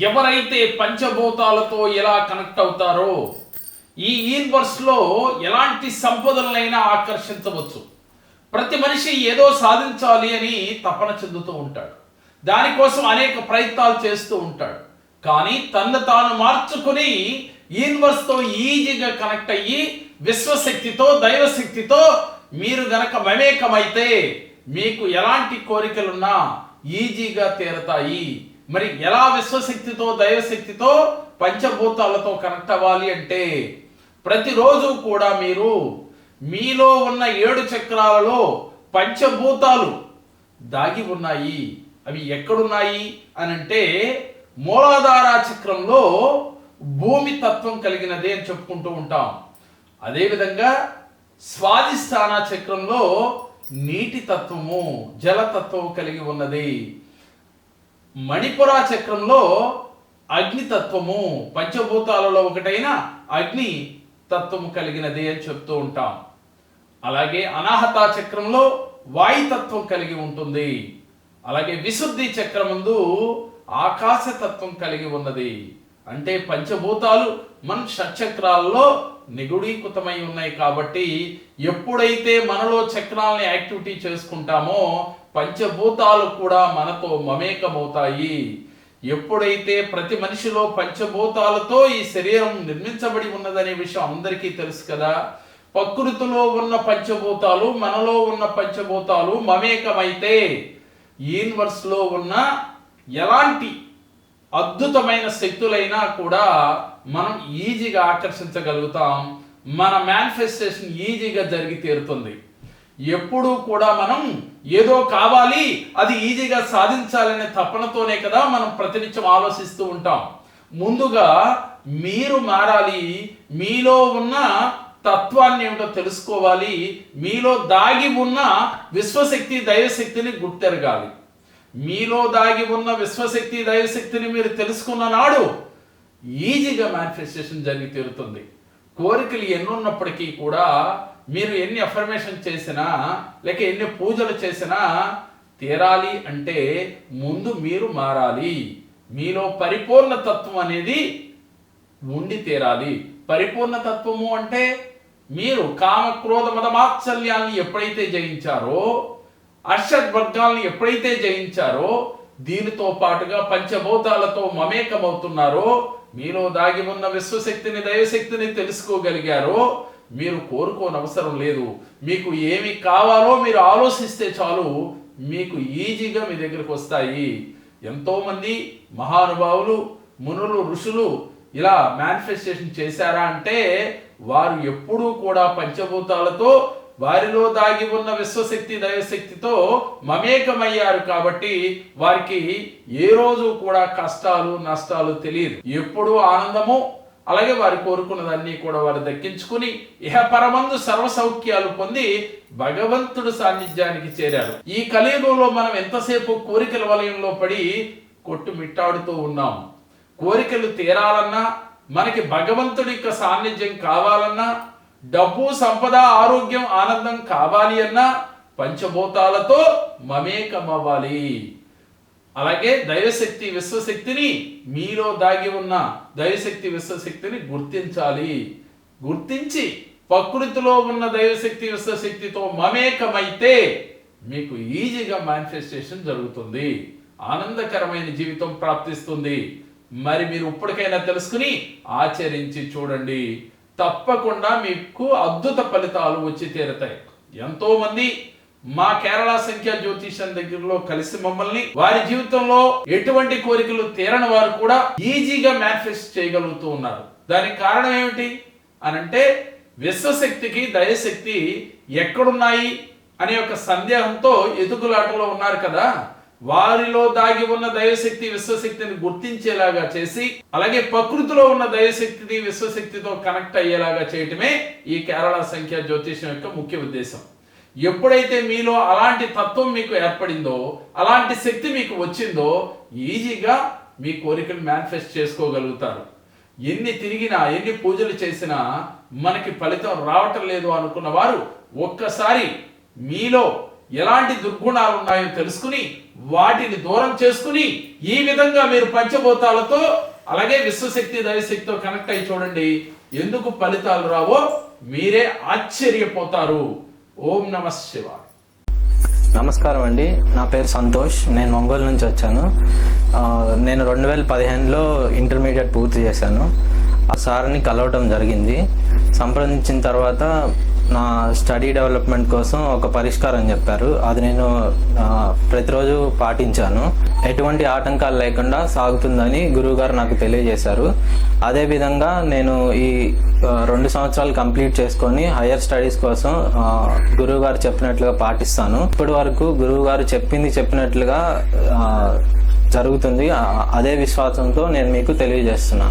ఎవరైతే పంచభూతాలతో ఎలా కనెక్ట్ అవుతారో ఈ యూనివర్స్లో ఎలాంటి సంపదలనైనా ఆకర్షించవచ్చు. ప్రతి మనిషి ఏదో సాధించాలి అని తపన చెందుతూ ఉంటాడు. దానికోసం అనేక ప్రయత్నాలు చేస్తూ ఉంటాడు. కానీ తను తాను మార్చుకుని యూనివర్స్తో ఈజీగా కనెక్ట్ అయ్యి విశ్వశక్తితో దైవశక్తితో మీరు గనక మమేకమైతే మీకు ఎలాంటి కోరికలున్నా ఈజీగా తీరతాయి. మరి ఎలా విశ్వశక్తితో దైవశక్తితో పంచభూతాలతో కనెక్ట్ అవ్వాలి అంటే ప్రతిరోజు కూడా మీరు మీలో ఉన్న ఏడు చక్రాలలో పంచభూతాలు దాగి ఉన్నాయి. అవి ఎక్కడున్నాయి అని అంటే మూలాధార చక్రంలో భూమి తత్వం కలిగినదే అని చెప్పుకుంటూ ఉంటాం. అదేవిధంగా స్వాధిష్టాన చక్రంలో నీటి తత్వము జలతత్వం కలిగి ఉన్నది. మణిపుర చక్రంలో అగ్నితత్వము పంచభూతాలలో ఒకటైన అగ్ని తత్వము కలిగినది అని చెప్తూ ఉంటాం. అలాగే అనాహత చక్రంలో వాయుతత్వం కలిగి ఉంటుంది. అలాగే విశుద్ధి చక్రమందు ఆకాశతత్వం కలిగి ఉన్నది. అంటే పంచభూతాలు మన షట్చక్రాల్లో నిగుడీకృతమై ఉన్నాయి కాబట్టి ఎప్పుడైతే మనలో చక్రాలని యాక్టివిటీ చేసుకుంటామో పంచభూతాలు కూడా మనతో మమేకమవుతాయి. ఎప్పుడైతే ప్రతి మనిషిలో పంచభూతాలతో ఈ శరీరం నిర్మించబడి ఉన్నదనే విషయం అందరికీ తెలుసు కదా ప్రకృతిలో ఉన్న పంచభూతాలు మనలో ఉన్న పంచభూతాలు మమేకమైతే యూనివర్స్లో ఉన్న ఎలాంటి అద్భుతమైన శక్తులైనా కూడా మనం ఈజీగా ఆకర్షించగలుగుతాం. మన మేనిఫెస్టేషన్ ఈజీగా జరిగి తీరుతుంది. ఎప్పుడూ కూడా మనం ఏదో కావాలి అది ఈజీగా సాధించాలనే తపనతోనే కదా మనం ప్రతినిత్యం ఆలోచిస్తూ ఉంటాం. ముందుగా మీరు మారాలి మీలో ఉన్న తత్వాన్ని ఏమిటో తెలుసుకోవాలి మీలో దాగి ఉన్న విశ్వశక్తి దైవశక్తిని గుర్తెరగాలి. మీలో దాగి ఉన్న విశ్వశక్తి దైవశక్తిని మీరు తెలుసుకున్న నాడు ఈజీగా మేనిఫెస్టేషన్ జరిగి తీరుతుంది. కోరికలు ఎన్నున్నప్పటికీ కూడా మీరు ఎన్ని అఫర్మేషన్ చేసినా లేక ఎన్ని పూజలు చేసినా తీరాలి అంటే ముందు మీరు మారాలి. మీలో పరిపూర్ణ తత్వం అనేది ఉండి తీరాలి. పరిపూర్ణ తత్వము అంటే మీరు కామ క్రోధ ఎప్పుడైతే జయించారో అర్షద్ వర్గాల్ని ఎప్పుడైతే జయించారో దీనితో పాటుగా పంచభూతాలతో మమేకమవుతున్నారో మీలో దాగి ఉన్న విశ్వశక్తిని దైవశక్తిని తెలుసుకోగలిగారో మీరు కోరుకోని అవసరం లేదు. మీకు ఏమి కావాలో మీరు ఆలోచిస్తే చాలు. మీకు ఈజీగా మీ దగ్గరకు వస్తాయి. ఎంతోమంది మహానుభావులు మునులు ఋషులు ఇలా మేనిఫెస్టేషన్ చేశారా అంటే వారు ఎప్పుడూ కూడా పంచభూతాలతో వారిలో దాగి ఉన్న విశ్వశక్తి దైవశక్తితో మమేకమయ్యారు కాబట్టి వారికి ఏ రోజు కూడా కష్టాలు నష్టాలు తెలియదు. ఎప్పుడూ ఆనందము అలాగే వారు కోరుకున్నదన్నీ కూడా వారు దక్కించుకుని ఇహ పరమందు సర్వ సౌఖ్యాలు పొంది భగవంతుడు సాన్నిధ్యానికి చేరారు. ఈ కలియుగంలో మనం ఎంతసేపు కోరికల వలయంలో పడి కొట్టుమిట్టాడుతూ ఉన్నాం. కోరికలు తీరాలన్నా మనకి భగవంతుడి యొక్క సాన్నిధ్యం కావాలన్నా డబ్బు సంపద ఆరోగ్యం ఆనందం కావాలి అన్న పంచభూతాలతో మమేకమవ్వాలి. అలాగే దైవశక్తి విశ్వశక్తిని మీలో దాగి ఉన్న దైవశక్తి విశ్వశక్తిని గుర్తించాలి. గుర్తించి ప్రకృతిలో ఉన్న దైవశక్తి విశ్వశక్తితో మమేకమైతే మీకు ఈజీగా మేనిఫెస్టేషన్ జరుగుతుంది. ఆనందకరమైన జీవితం ప్రాప్తిస్తుంది. మరి మీరు ఇప్పటికైనా తెలుసుకుని ఆచరించి చూడండి. తప్పకుండా మీకు అద్భుత ఫలితాలు వచ్చి తీరతాయి. ఎంతో మంది మా కేరళ సంఖ్య జ్యోతిషం దగ్గరలో కలిసి మమ్మల్ని వారి జీవితంలో ఎటువంటి కోరికలు తీరని వారు కూడా ఈజీగా మేనిఫెస్ట్ చేయగలుగుతూ ఉన్నారు. దానికి కారణం ఏమిటి? అనంటే విశ్వశక్తికి దయశక్తి ఎక్కడున్నాయి అనే ఒక సందేహంతో ఎదుగులాటలో ఉన్నారు కదా. వారిలో దాగి ఉన్న దైవశక్తి విశ్వశక్తిని గుర్తించేలాగా చేసి అలాగే ప్రకృతిలో ఉన్న దైవశక్తిని విశ్వశక్తితో కనెక్ట్ అయ్యేలాగా చేయటమే ఈ కేరళ సంఖ్య జ్యోతిషం యొక్క ముఖ్య ఉద్దేశం. ఎప్పుడైతే మీలో అలాంటి తత్వం మీకు ఏర్పడిందో అలాంటి శక్తి మీకు వచ్చిందో ఈజీగా మీ కోరికను మేనిఫెస్ట్ చేసుకోగలుగుతారు. ఎన్ని తిరిగినా ఎన్ని పూజలు చేసినా మనకి ఫలితం రావటం లేదు అనుకున్న వారు ఒక్కసారి మీలో ఎలాంటి దుర్గుణాలు ఉన్నాయో తెలుసుకుని వాటిని దూరం చేసుకుని ఈ విధంగా మీరు పంచభూతాలతో అలాగే విశ్వశక్తి దైవశక్తితో కనెక్ట్ అయి చూడండి. ఎందుకు ఫలితాలు రావో మీరే ఆశ్చర్యపోతారు. ఓం నమ శివ నమస్కారం అండి. నా పేరు సంతోష్. నేను ఒంగోలు నుంచి వచ్చాను. నేను రెండు వేల పదిహేనులో ఇంటర్మీడియట్ పూర్తి చేశాను. ఆ సార్ని కలవటం జరిగింది. సంప్రదించిన తర్వాత నా స్టడీ డెవలప్మెంట్ కోసం ఒక పరిష్కారం చెప్పారు. అది నేను ప్రతిరోజు పాటించాను. ఎటువంటి ఆటంకాలు లేకుండా సాగుతుందని గురువుగారు నాకు తెలియజేశారు. అదేవిధంగా నేను ఈ రెండు సంవత్సరాలు కంప్లీట్ చేసుకొని హయ్యర్ స్టడీస్ కోసం గురువుగారు చెప్పినట్లుగా పాటిస్తాను. ఇప్పటి వరకు గురువుగారు చెప్పింది చెప్పినట్లుగా జరుగుతుంది. అదే విశ్వాసంతో నేను మీకు తెలియజేస్తున్నాను.